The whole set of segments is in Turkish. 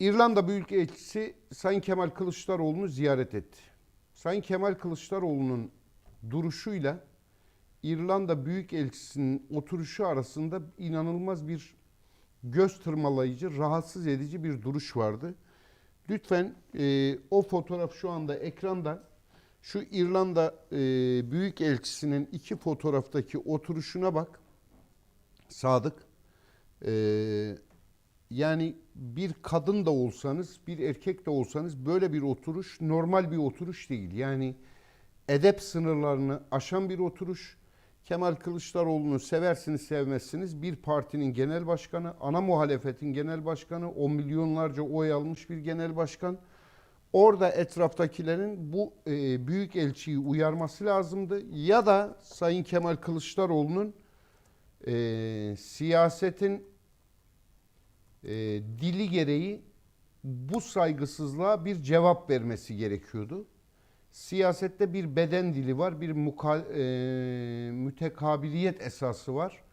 İrlanda Büyükelçisi Sayın Kemal Kılıçdaroğlu'nu ziyaret etti. Sayın Kemal Kılıçdaroğlu'nun duruşuyla İrlanda Büyükelçisi'nin oturuşu arasında inanılmaz bir göz tırmalayıcı, rahatsız edici bir duruş vardı. Lütfen e, o fotoğraf şu anda ekranda. Şu İrlanda e, Büyükelçisi'nin iki fotoğraftaki oturuşuna bak. Sadık. E, yani bir kadın da olsanız, bir erkek de olsanız böyle bir oturuş normal bir oturuş değil. Yani edep sınırlarını aşan bir oturuş. Kemal Kılıçdaroğlu'nu seversiniz sevmezsiniz bir partinin genel başkanı, ana muhalefetin genel başkanı, on milyonlarca oy almış bir genel başkan. Orada etraftakilerin bu e, büyük elçiyi uyarması lazımdı. Ya da Sayın Kemal Kılıçdaroğlu'nun e, siyasetin e, dili gereği bu saygısızlığa bir cevap vermesi gerekiyordu. Siyasette bir beden dili var, bir muka, e, mütekabiliyet esası var.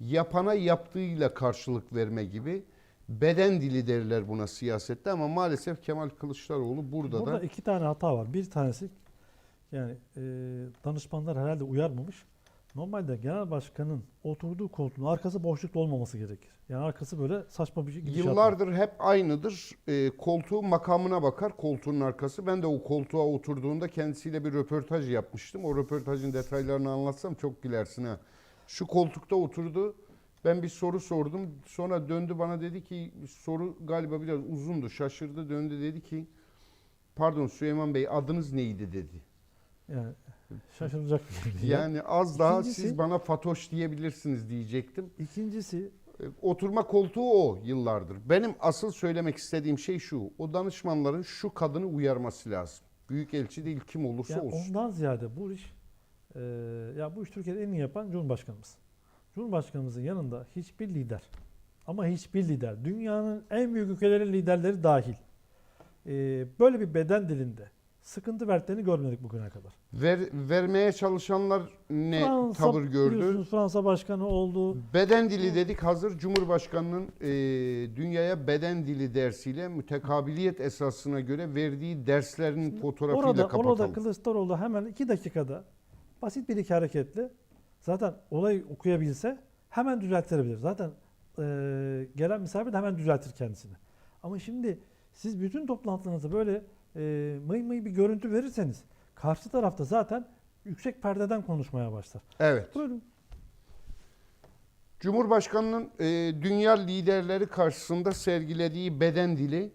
Yapana yaptığıyla karşılık verme gibi beden dili derler buna siyasette ama maalesef Kemal Kılıçdaroğlu burada, Burada da iki tane hata var. Bir tanesi yani e, danışmanlar herhalde uyarmamış. Normalde genel başkanın oturduğu koltuğun arkası boşlukta olmaması gerekir. Yani arkası böyle saçma bir var. Yıllardır hep aynıdır. E, koltuğun makamına bakar koltuğun arkası. Ben de o koltuğa oturduğunda kendisiyle bir röportaj yapmıştım. O röportajın detaylarını anlatsam çok gülersin ha. Şu koltukta oturdu. Ben bir soru sordum. Sonra döndü bana dedi ki soru galiba biraz uzundu. Şaşırdı döndü dedi ki pardon Süleyman Bey adınız neydi dedi. Yani şaşıracak bir şey. Yani az daha İkincisi- siz bana Fatoş diyebilirsiniz diyecektim. İkincisi E, Oturma koltuğu o yıllardır. Benim asıl söylemek istediğim şey şu. O danışmanların şu kadını uyarması lazım. Büyükelçi değil kim olursa ya olsun. ondan ziyade bu iş e, ya bu iş Türkiye'de en iyi yapan Cumhurbaşkanımız. Cumhurbaşkanımızın yanında hiçbir lider ama hiçbir lider dünyanın en büyük ülkelerin liderleri dahil e, böyle bir beden dilinde sıkıntı verdiklerini görmedik bugüne kadar. Ver, vermeye çalışanlar ne tavır gördü? Fransa başkanı oldu. Beden dili dedik hazır Cumhurbaşkanı'nın e, dünyaya beden dili dersiyle mütekabiliyet esasına göre verdiği derslerin fotoğrafıyla Orada, kapatalım. orada Kılıçdaroğlu hemen iki dakikada basit bir iki hareketle zaten olayı okuyabilse hemen düzeltilebilir. Zaten e, gelen misafir de hemen düzeltir kendisini. Ama şimdi siz bütün toplantılarınızda böyle e, mıy mıy bir görüntü verirseniz karşı tarafta zaten yüksek perdeden konuşmaya başlar. Evet. Buyurun. Cumhurbaşkanının e, dünya liderleri karşısında sergilediği beden dili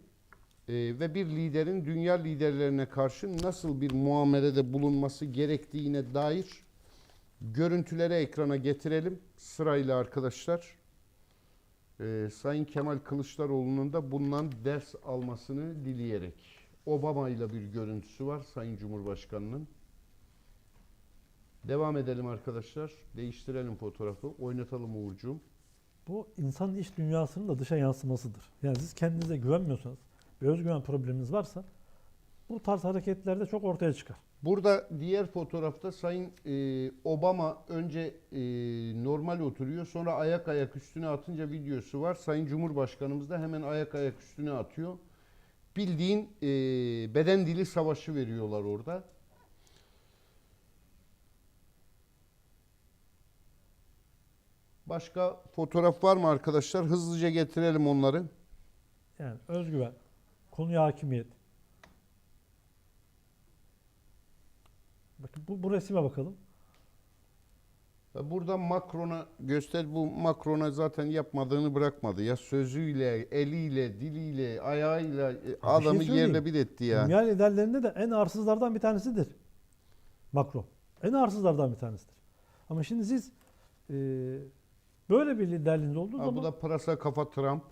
e, ve bir liderin dünya liderlerine karşı nasıl bir muamelede bulunması gerektiğine dair görüntüleri ekrana getirelim sırayla arkadaşlar. E, Sayın Kemal Kılıçdaroğlu'nun da bundan ders almasını dileyerek. Obama ile bir görüntüsü var Sayın Cumhurbaşkanı'nın. Devam edelim arkadaşlar. Değiştirelim fotoğrafı. Oynatalım Uğurcuğum. Bu insanın iç dünyasının da dışa yansımasıdır. Yani siz kendinize güvenmiyorsanız, bir özgüven probleminiz varsa bu tarz hareketlerde çok ortaya çıkar. Burada diğer fotoğrafta Sayın e, Obama önce e, normal oturuyor sonra ayak ayak üstüne atınca videosu var. Sayın Cumhurbaşkanımız da hemen ayak ayak üstüne atıyor. Bildiğin e, beden dili savaşı veriyorlar orada. Başka fotoğraf var mı arkadaşlar? Hızlıca getirelim onları. Yani özgüven, konuya hakimiyet. Bakın bu, bu resime bakalım. Burada Macron'a göster bu Macron'a zaten yapmadığını bırakmadı ya sözüyle, eliyle, diliyle, ayağıyla e, şey adamı söyleyeyim. yerle bir etti ya. Dünya liderlerinde de en arsızlardan bir tanesidir. Macron. En arsızlardan bir tanesidir. Ama şimdi siz e, böyle bir liderliğiniz olduğu Ha, zaman bu da pırasa kafa Trump.